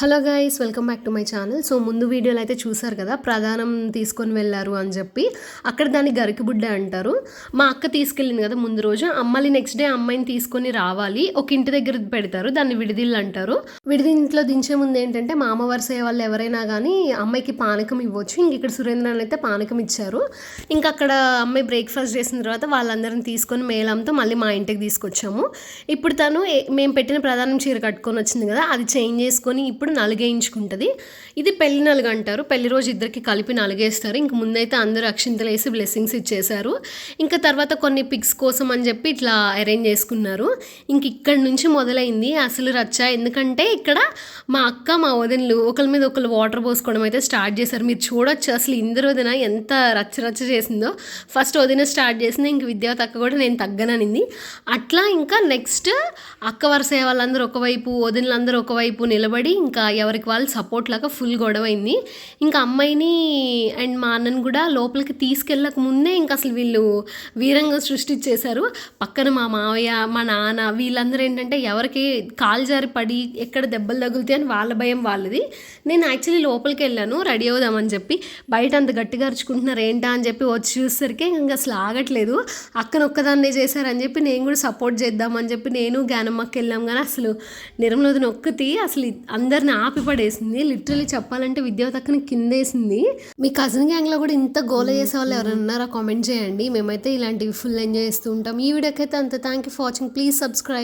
Hello guys welcome back to my channel so ముందు వీడియోలో అయితే చూసారు కదా ప్రధానం తీసుకొని వెళ్ళారు అని చెప్పి. అక్కడ దాన్ని గరికిబుడ్డ అంటారు. మా అక్క తీసుకెళ్ళింది కదా ముందు రోజు. అమ్మాయి నెక్స్ట్ డే అమ్మాయిని తీసుకొని రావాలి. ఒక ఇంటి దగ్గర పెడతారు దాన్ని విడిదిల్లు అంటారు. విడిది ఇంట్లో దించే ముందు ఏంటంటే మామ అమ్మ వరుస వాళ్ళు ఎవరైనా కానీ అమ్మాయికి పానకం ఇవ్వచ్చు. ఇంక ఇక్కడ సురేంద్రన్ అయితే పానకం ఇచ్చారు. ఇంకా అక్కడ అమ్మాయి బ్రేక్ఫాస్ట్ చేసిన తర్వాత వాళ్ళందరిని తీసుకొని మేళంతో మళ్ళీ మా ఇంటికి తీసుకొచ్చాము. ఇప్పుడు తను మేము పెట్టిన ప్రధానం చీర కట్టుకొని వచ్చింది కదా అది చేంజ్ చేసుకొని ఇప్పుడు నలుగేయించుకుంటుంది. ఇది పెళ్ళి నలుగు అంటారు. పెళ్ళి రోజు ఇద్దరికి కలిపి నలుగేస్తారు. ఇంక ముందైతే అందరూ అక్షింతలు వేసి బ్లెస్సింగ్స్ ఇచ్చేశారు. ఇంకా తర్వాత కొన్ని పిక్స్ కోసం అని చెప్పి ఇట్లా అరేంజ్ చేసుకున్నారు. ఇంక ఇక్కడ నుంచి మొదలైంది. అసలు రచ్చ. ఎందుకంటే ఇక్కడ మా అక్క మా వదినలు ఒకరి మీద ఒకరు వాటర్ పోసుకోవడం అయితే స్టార్ట్ చేశారు. మీరు చూడొచ్చు అసలు ఇందరు వదిన ఎంత రచ్చ రచ్చ చేసిందో. ఫస్ట్ వదిన స్టార్ట్ చేసింది. ఇంక విద్యావతి అక్క కూడా నేను తగ్గననింది. అట్లా ఇంకా నెక్స్ట్ అక్క వరుస వాళ్ళందరూ ఒకవైపు వదినలందరూ ఒకవైపు నిలబడి ఇంకా ఇంకా ఎవరికి వాళ్ళు సపోర్ట్ లాగా ఫుల్ గొడవైంది. ఇంకా అమ్మాయిని అండ్ మా అన్నని కూడా లోపలికి తీసుకెళ్ళక ముందే ఇంకా అసలు వీళ్ళు వీరంగా సృష్టించేశారు పక్కన మా మావయ్య మా నాన్న వీళ్ళందరూ ఏంటంటే ఎవరికి కాలు జారి పడి ఎక్కడ దెబ్బలు తగులుతాయి అని వాళ్ళ భయం వాళ్ళది. నేను యాక్చువల్లీ లోపలికి వెళ్ళాను రెడీ అవుదామని చెప్పి. బయట అంత గట్టిగా అరుచుకుంటున్నారు ఏంటా? అని చెప్పి వచ్చి చూసరికి ఇంకా అసలు ఆగట్లేదు. అక్కన ఒక్కదాన్నే చేశారని చెప్పి నేను కూడా సపోర్ట్ చేద్దామని చెప్పి నేను గానమ్మకి వెళ్ళాం. కానీ అసలు నిర్మలది ఒక్కతి అసలు తక్కని ఆపి పడేసింది. లిటరలీ చెప్పాలంటే విద్యా తక్కని కిందేసింది. మీ కజిన్ గ్యాంగ్లో కూడా ఇంత గోల చేసే వాళ్ళు ఎవరైనా ఉన్నారా? కామెంట్ చేయండి. మేమైతే ఇలాంటివి ఫుల్ ఎంజాయ్ చేస్తూ ఉంటాం. ఈ వీడియోకి అయితే అంత. Thank you for watching please subscribe